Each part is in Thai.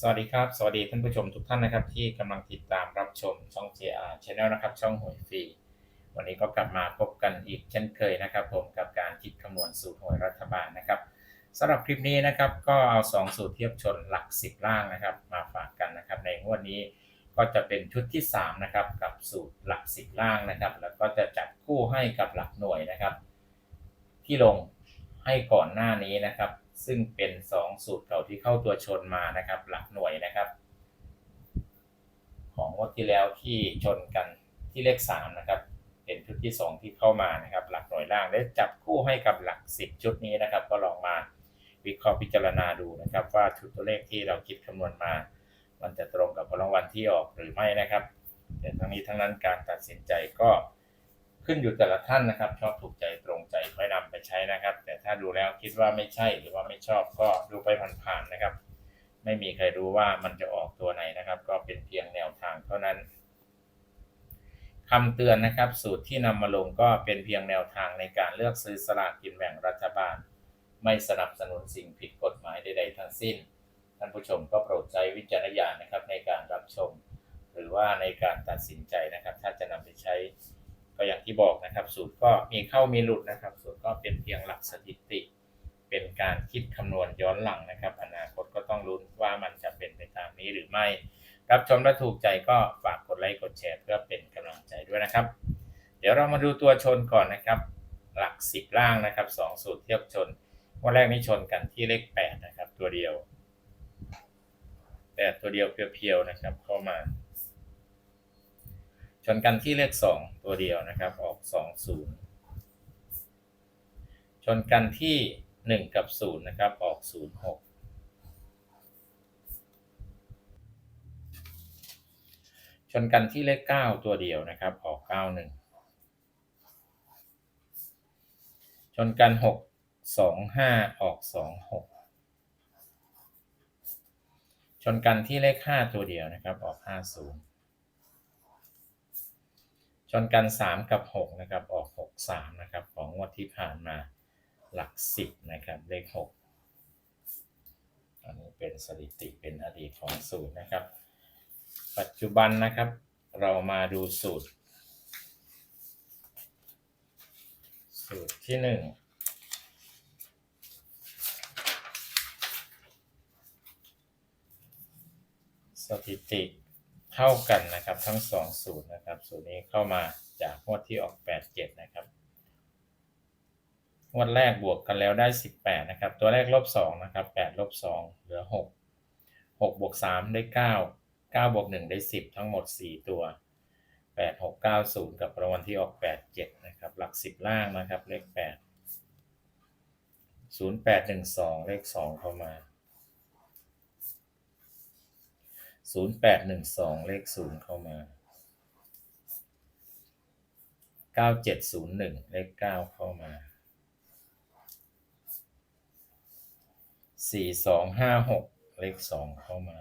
สวัสดีครับ สวัสดีท่านผู้ชมทุกท่านนะครับ ที่กำลังติดตามรับชมช่อง JR Channel นะครับ ช่องหวยฟรี วันนี้ก็กลับมาพบกันอีกเช่นเคยนะครับ ผมกับการคิดคำนวณสูตรหวยรัฐบาลนะครับสำหรับคลิปนี้นะครับ ก็เอา 2 สูตรเทียบชนหลัก 10 ล่างนะครับ มาฝากกันนะครับ ในงวดนี้ก็จะเป็นชุดที่ 3 นะครับ กับสูตรหลัก 10 ล่างนะครับ แล้วก็จะจับคู่ให้กับหลักหน่วยนะครับ ที่ลงให้ก่อนหน้านี้นะครับ ซึ่งเป็น 2 สูตรเก่าที่เข้าตัวชนมานะครับ หลักหน่วยนะครับ ของงวดที่แล้วที่ชนกันที่เลข3นะครับ เป็นชุดที่ 2 ที่เข้ามานะครับ หลักหน่วยล่างได้จับคู่ให้กับหลัก 10 ชุดนี้นะครับ ก็ลองมาวิเคราะห์พิจารณาดูนะครับ ว่าชุดตัวเลขที่เราคิดคำนวณมา มันจะตรงกับผลรางวัลที่ออกหรือไม่นะครับ แต่ทั้งนี้ทั้งนั้นการตัดสินใจก็ ขึ้นอยู่แต่ละท่านนะครับ ชอบถูกใจตรงใจค่อยนำไปใช้นะครับ แต่ถ้าดูแล้วคิดว่าไม่ใช่หรือว่าไม่ชอบก็ดูไปผ่านๆนะครับ ไม่มีใครรู้ว่ามันจะออกตัวไหนนะครับ ก็เป็นเพียงแนวทางเท่านั้นคำเตือนนะครับ สูตรที่นำมาลงก็เป็นเพียงแนวทางในการเลือกซื้อสลากกินแบ่งรัฐบาล ไม่สนับสนุนสิ่งผิดกฎหมายใดๆทั้งสิ้น ท่านผู้ชมก็โปรดใช้วิจารณญาณนะครับในการรับชม หรือว่าในการตัดสินใจนะครับ ถ้าจะนำไปใช้ ก็อย่างที่บอกนะครับสูตรก็มีเข้ามีหลุดนะครับ สูตรก็เป็นเพียงหลักสถิติ เป็นการคิดคำนวณย้อนหลังนะครับ อนาคตก็ต้องลุ้นว่ามันจะเป็นไปตามนี้หรือไม่ รับชมและถูกใจก็ฝากกดไลค์กดแชร์เพื่อเป็นกำลังใจด้วยนะครับ เดี๋ยวเรามาดูตัวชนก่อนนะครับ หลักสิบล่างนะครับสองสูตรเทียบชนวันแรกนี้ชนกันที่เลขแปดนะครับ ตัวเดียวแปดตัวเดียวเพียวๆนะครับ เข้ามา ชนกันที่เลขสองตัวเดียวนะครับ ออกสองศูนย์ชนกันที่หนึ่งกับศูนย์นะครับ ออกศูนย์หกชนกันที่เลขเก้าตัวเดียวนะครับ ออกเก้าหนึ่งชนกันหกสองห้าออกสองหกชนกันที่เลขห้าตัวเดียวนะครับ ออกห้าศูนย์ ชนกัน 3 กับ 6 นะครับ ออก 6 3 นะครับ ของงวดที่ผ่านมาหลัก 10 นะครับ เลข 6 อันนี้เป็นสถิติเป็นอดีตของสูตรนะครับ ปัจจุบันนะครับเรามาดูสูตร สูตรที่ 1สถิติ เท่ากันนะครับทั้งสองสูตรนะครับสูตรนี้เข้ามาจากงวดที่ออก 87 นะครับงวดแรกบวกกันแล้วได้ 18 นะครับ ตัวแรกลบ2นะครับ8ลบ2เหลือ 6 6บวก3ได้ 9 9บวก1ได้ 10 ทั้งหมด 4 ตัว 8 6 9 0 กับรางวัลที่ออก 87 นะครับ หลัก 10 ล่างนะครับ เลข 8 0 8 1 2 เลข 2 เข้ามา ศูนย์แปดหนึ่งสองเลขศูนย์เข้ามาเก้าเจ็ดศูนย์หนึ่งเลขเก้าเข้ามาสี่สองห้าหกเลขสองเข้ามา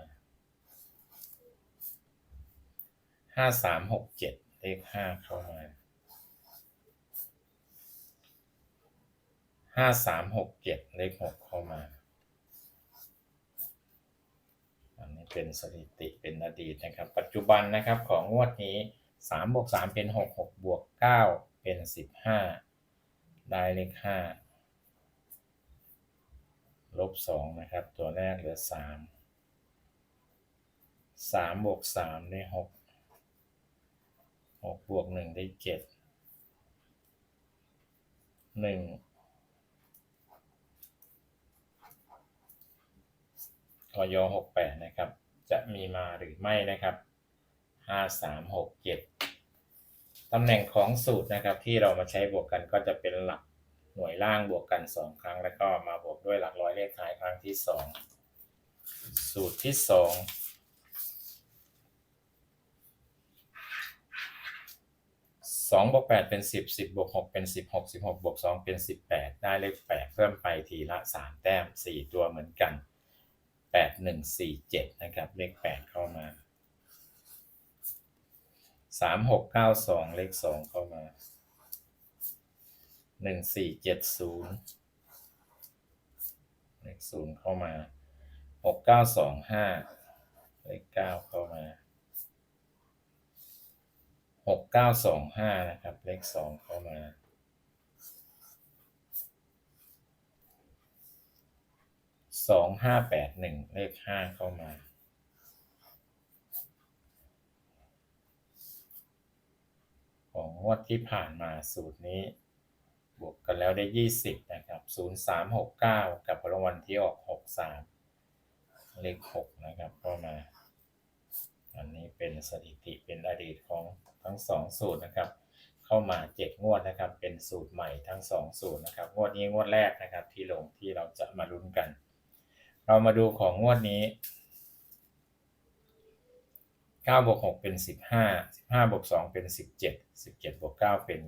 ห้าสามหกเจ็ดเลขห้าเข้ามาห้าสามหกเจ็ดเลขหกเข้ามา อันนี้ เป็นสถิติเป็นอดีตนะครับ ปัจจุบันนะครับของงวดนี้3บวก3เป็น 6 6บวก9เป็น 15 ได้เลข5ลบ2นะครับ ตัวแรกเหลือ 3 3บวก3ได้ 6 6บวก1ได้ 7 1ออยหกแปดนะครับ มาหรือไม่นะครับห้าสามหกเจ็ดตำแหน่งของสูตรนะครับที่เรามาใช้บวกกันก็จะเป็นหลักหน่วยล่างบวกกันสองครั้ง แล้วก็มาบวกด้วยหลักร้อยเลขท้ายครั้งที่สองสูตรที่สองสองบวกแปดเป็นสิบสิบบวกหกเป็นสิบหกสิบหกบวกสองเป็นสิบแปดได้เลขแปดเพิ่มไปทีละสามแต้มสี่ตัวเหมือนกัน แปดหนึ่งสี่เจ็ดนะครับ เลขแปดเข้ามาสามหกเก้าสองเลขสองเข้ามาหนึ่งสี่เจ็ดศูนย์เลขศูนย์เข้ามาหกเก้าสองห้าเลขเก้าเข้ามาหกเก้าสองห้านะครับ เลขสองเข้ามา สองห้าแปดหนึ่งเลขห้าเข้ามาของงวดที่ผ่านมาสูตรนี้ บวกกันแล้วได้ยี่สิบนะครับศูนย์สามหกเก้ากับรางวัลที่ออกหกสามเลขหกนะครับเข้ามา อันนี้เป็นสถิติเป็นอดีตของทั้งสองสูตรนะครับ เข้ามาเจ็ดงวดนะครับ เป็นสูตรใหม่ทั้งสองสูตรนะครับ งวดนี้งวดแรกนะครับ ที่ลงที่เราจะมาลุ้นกัน เรามาดูของงวดนี้9บวก6เป็น 15 15บวก2เป็น 17 17บวก9เป็น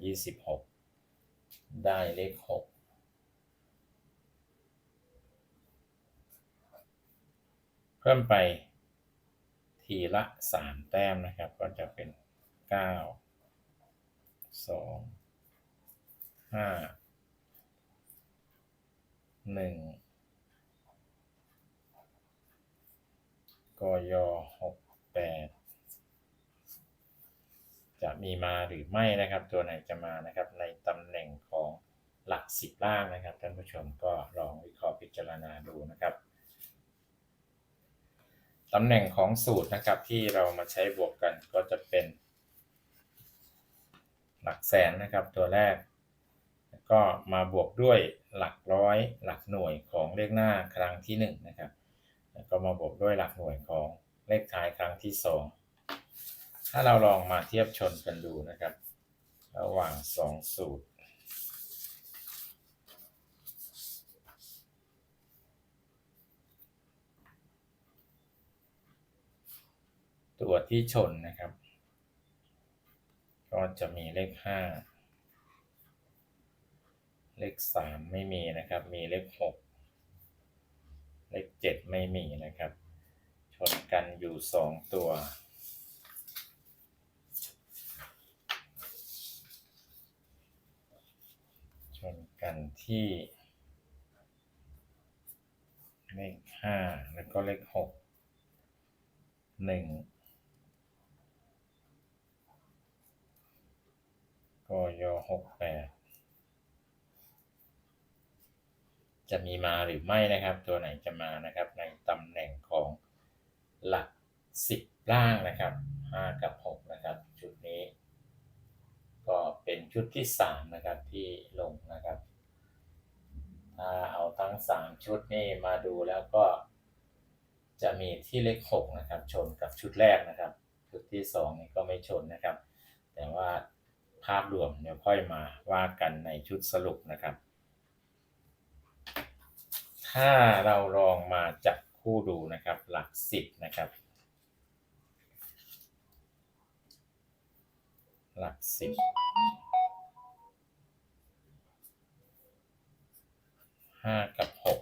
26 ได้เลข 6เพิ่มไปทีละ 3 แต้มนะครับ ก็จะเป็น 9 2 5 1 กยหกแปดจะมีมาหรือไม่นะครับ ตัวไหนจะมานะครับ ในตำแหน่งของหลักสิบล่างนะครับท่านผู้ชมก็ลองวิเคราะห์พิจารณาดูนะครับตำแหน่งของสูตรนะครับที่เรามาใช้บวกกันก็จะเป็น หลักแสนนะครับตัวแรกแล้วก็มาบวกด้วยหลักร้อย หลักหน่วยของเลขหน้าครั้งที่หนึ่งนะครับ แล้วก็มาบวกด้วยหลักหน่วยของเลขท้ายครั้งที่สองถ้าเราลองมาเทียบชนกันดูนะครับ ระหว่างสองสูตร ตัวที่ชนนะครับ ก็จะมีเลขห้าเลขสามไม่มีนะครับ มีเลขหก เลขเจ็ดไม่มีนะครับ ชนกันอยู่สองตัว ชนกันที่ เลขห้าแล้วก็เลขหกหนึ่งกยหกแปด จะมีมาหรือไม่นะครับ ตัวไหนจะมานะครับ ในตำแหน่งของหลักสิบล่างนะครับห้ากับหกนะครับชุดนี้ ก็เป็นชุดที่สามนะครับที่ลงนะครับ ถ้าเอาทั้งสามชุดนี่มาดูแล้วก็จะมีที่เลขหกนะครับ ชนกับชุดแรกนะครับ ชุดที่สองนี่ก็ไม่ชนนะครับ แต่ว่าภาพรวมเดี๋ยวค่อยมาว่ากันในชุดสรุปนะครับ ถ้าเราลองมาจับคู่ดูนะครับ หลักสิบนะครับ หลักสิบห้ากับหก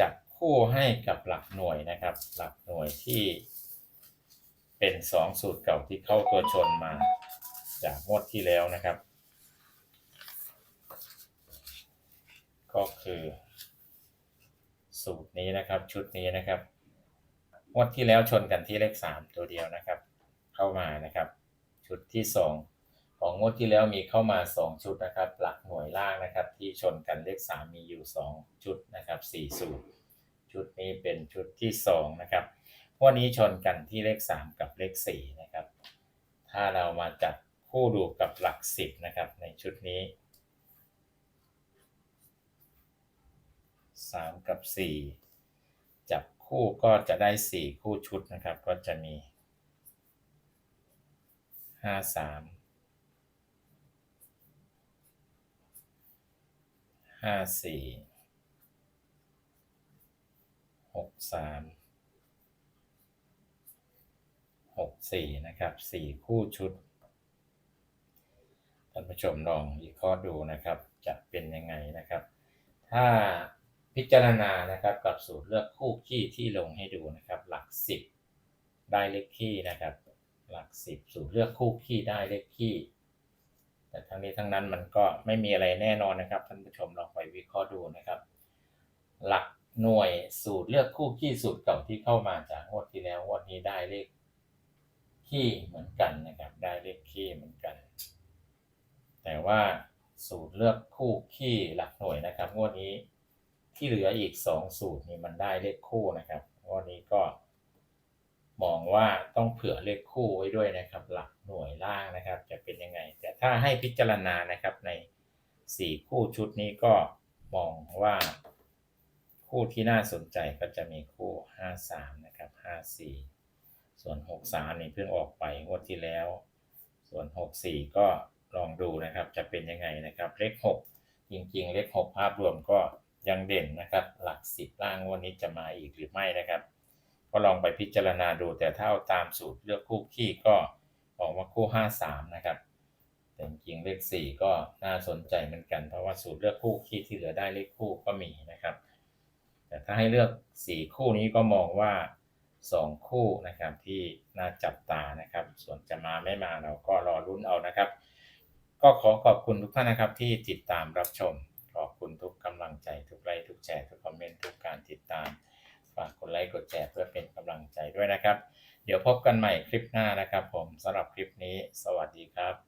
จับคู่ให้กับหลักหน่วยนะครับ หลักหน่วยที่เป็นสองสูตรเก่าที่เข้าตัวชนมาจากงวดที่แล้วนะครับ ก็คือ สูตรนี้นะครับ ชุดนี้นะครับงวดที่แล้วชนกันที่เลขสามตัวเดียวนะครับ เข้ามานะครับ ชุดที่สองของงวดที่แล้วมีเข้ามาสองชุดนะครับ หลักหน่วยล่างนะครับ ที่ชนกันเลขสามมีอยู่สองชุดนะครับสี่สูตรชุดนี้เป็นชุดที่สองนะครับงวันนี้ชนกันที่เลขสามกับเลขสี่นะครับ ถ้าเรามาจับคู่ดูกับหลักสิบนะครับในชุดนี้ สามกับสี่จับคู่ก็จะได้สี่คู่ชุดนะครับ ก็จะมีห้าสามห้าสี่หกสามหกสี่นะครับสี่คู่ชุดท่านผู้ชมลองวิเคราะห์ดูนะครับ จะเป็นยังไงนะครับ ถ้า พิจารณานะครับกับสูตรเลือกคู่ขี้ที่ลงให้ดูนะครับ หลักสิบได้เลขขี้นะครับ หลักสิบสูตรเลือกคู่ขี้ได้เลขขี้แต่ทั้งนี้ทั้งนั้นมันก็ไม่มีอะไรแน่นอนนะครับท่านผู้ชมลองไปวิเคราะห์ดูนะครับ หลักหน่วยสูตรเลือกคู่ขี้สูตรเก่าที่เข้ามาจากงวดที่แล้วงวดนี้ได้เลขขี้เหมือนกันนะครับ ได้เลขขี้เหมือนกัน แต่ว่าสูตรเลือกคู่ขี้หลักหน่วยนะครับงวดนี้ ที่เหลืออีกสองสูตรนี่มันได้เลขคู่นะครับวดนี้ก็ มองว่าต้องเผื่อเลขคู่ไว้ด้วยนะครับ หลักหน่วยล่างนะครับ จะเป็นยังไง แต่ถ้าให้พิจารณานะครับในสี่คู่ชุดนี้ก็มองว่า คู่ที่น่าสนใจก็จะมีคู่ห้าสามนะครับห้าสี่ส่วนหกสามนี่เพิ่งออกไปงวดที่แล้ว ส่วนหกสี่ก็ลองดูนะครับจะเป็นยังไงนะครับ เลขหกจริง ๆ เลขหกภาพรวมก็ ยังเด่นนะครับ หลักสิบล่างวันนี้จะมาอีกหรือไม่นะครับ ก็ลองไปพิจารณาดูแต่ถ้าเอาตามสูตรเลือกคู่ขี้ก็ออกมาคู่ห้าสามนะครับแต่จริงเลขสี่ก็น่าสนใจเหมือนกันเพราะว่าสูตรเลือกคู่ขี้ที่เหลือได้เลขคู่ก็มีนะครับ แต่ถ้าให้เลือกสี่คู่นี้ก็มองว่าสองคู่นะครับที่น่าจับตานะครับ ส่วนจะมาไม่มาเราก็รอลุ้นเอานะครับ ก็ขอขอบคุณทุกท่านนะครับที่ติดตามรับชม อบคุณทุกกำลังใจทุกไลค์ทุกแชร์ทุกคอมเมนต์ทุกการติดตาม ฝากกดไลค์กดแชร์เพื่อเป็นกำลังใจด้วยนะครับ เดี๋ยวพบกันใหม่คลิปหน้านะครับ ผมสำหรับคลิปนี้ สวัสดีครับ